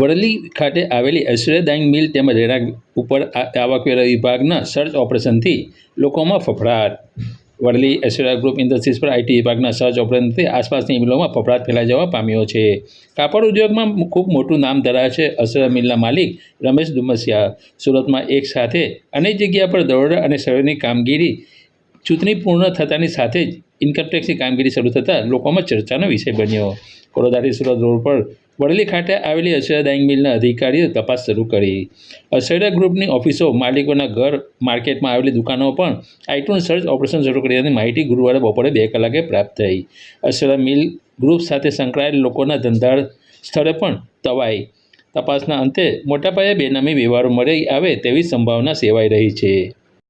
વડલી ખાતે આવેલી ઐશ્વર્યદાયી મિલ તેમજ રહેણાંક ઉપર આવકવેરા વિભાગના સર્ચ ઓપરેશનથી લોકોમાં ફફડાટ. વડલી ઐશ્વર્યા ગ્રુપ ઇન્ડસ્ટ્રીઝ પર આઈટી વિભાગના સર્ચ ઓપરેશનથી આસપાસની મિલોમાં ફફડાટ ફેલાઈ જવા પામ્યો છે. કાપડ ઉદ્યોગમાં ખૂબ મોટું નામ ધરાવે છે અસરા મિલના માલિક રમેશ ડુમસિયા સુરતમાં એક સાથે અનેક જગ્યા પર દરોડા અને સર્વેની કામગીરી ચૂંટણી પૂર્ણ થતાની સાથે જ ઇન્કમટેક્સની કામગીરી શરૂ થતાં લોકોમાં ચર્ચાનો વિષય બન્યો. કોરોદાથી સુરત રોડ પર વડલી ખાતે આવેલી અશ્વર્યા ડાઇંગ મિલના અધિકારીઓ તપાસ શરૂ કરી. અશ્વર્યા ગ્રુપની ઓફિસો માલિકોના ઘર માર્કેટમાં આવેલી દુકાનો પણ આઇટોન સર્ચ ઓપરેશન શરૂ કર્યાની માહિતી ગુરુવારે બપોરે બે કલાકે પ્રાપ્ત થઈ. અશ્વર્યા મિલ ગ્રુપ સાથે સંકળાયેલ લોકોના ધંધા સ્થળે પણ તવાઈ. તપાસના અંતે મોટાપાયે બેનામી વ્યવહારો મળી આવે તેવી સંભાવના સેવાઈ રહી છે.